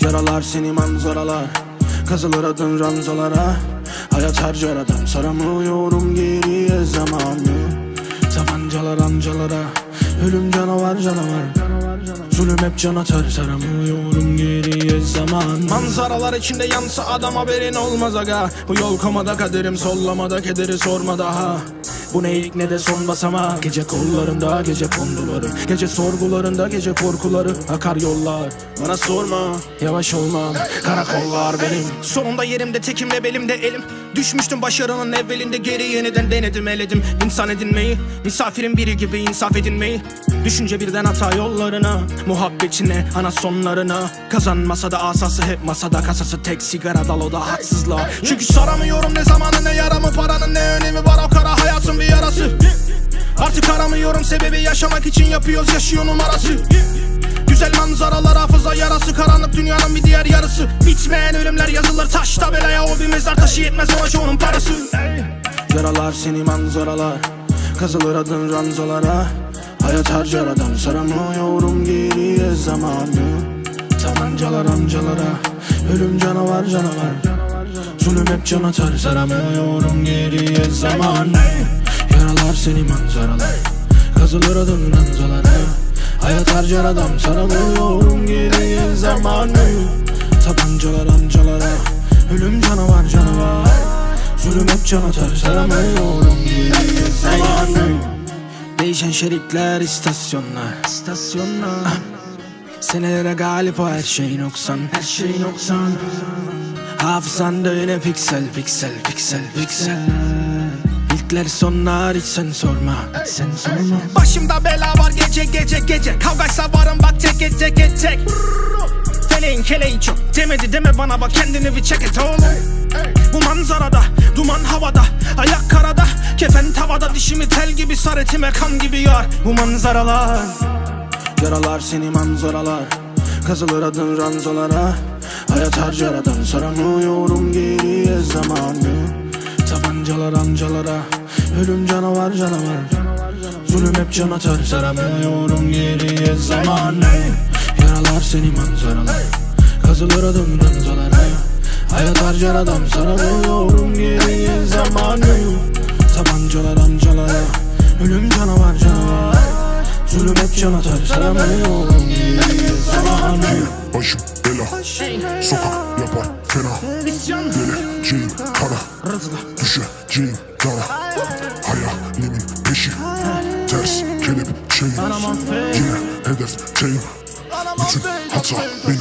Yaralar seni manzaralar Kazılır adın ranzalara. Hayat harcar adam Saramıyorum geriye zamanı. Tabancalar amcalara Ölüm canavar canavar. Zulüm hep can atar Saramıyorum geriye zaman. Manzaralar içinde yansa adam haberin olmaz aga. Bu yol komada kaderim sollamada kederi sorma daha bu ne ilk ne de son basama. Gece kollarında gece konduları Gece sorgularında gece korkuları. Akar yollar. Bana sorma Yavaş olmam karakollar benim. Sonunda yerimde tekimle belimde elim. Düşmüştüm başarının evvelinde. Geri yeniden denedim eledim. İnsan edinmeyi misafirin biri gibi insaf edinmeyi. Düşünce birden hata yollarına Muhabbetine ana sonlarına Kazanmasa da asası hep masada Kasası. Tek sigara dal o da haksızlığa. Çünkü soramıyorum ne zamanı ne yaramı Paranın ne önemi Artık aramıyorum sebebi yaşamak için yapıyoruz yaşıyor numarası. Güzel manzaralar hafıza yarası Karanlık dünyanın bir diğer yarısı. Bitmeyen ölümler yazılır taş tabelaya O bir mezar taşı yetmez ama çoğunun parası. Yaralar seni manzaralar Kazılır adın ranzalara. Hayat harcar adam Saramıyorum geriye zamanı. Tabancalar amcalara Ölüm canavar canavar. Zulüm hep can atar Saramıyorum geriye zamanı seni manzaralar. Kazılır adın ranzalara Hayat harcar adam Saramıyorum geriye zamanı. Tabancalar amcalara. Ölüm canavar canavar. Zulüm hep can atar. Saramıyorum geriye zamanı. Değişen şeritler istasyonlar. İstasyonlar. Senelere galip o her şey noksan Her şey noksan Hafızanda yine piksel piksel piksel piksel İlkler sonlar hiç sen sorma. Hiç sen sorma. Başımda bela var gece gece gece. Kavgaysa varım bak tek tek tek tek tek Feleğin keleği çok. Demedi deme bana bak kendini bir çek et oğlum. Bu manzarada duman havada Ayak karada. Kefen tavada Dişimi tel gibi sar etime kan gibi yar. Bu manzaralar Yaralar seni manzaralar. Kazılır adın ranzalara Hayat harcar adam Saramıyorum geriye zamanı Tabancalar amcalara Ölüm canavar canavar. Zulüm hep can atar Saramıyorum geriye zamanı Yaralar seni manzaralar. Kazılır adım ranzalara Hayat harcar adam Saramıyorum geriye zamanı Tabancalar amcalara Ölüm canavar canavar. Zulüm hep can atar Saramıyorum geriye zamanı Başım bela. Sokak yapar fena Geleceğim kara. Düşeceğim dara Hayalimin peşi. Ters kelepçeyim Yine hedefteyim Bütün hata benim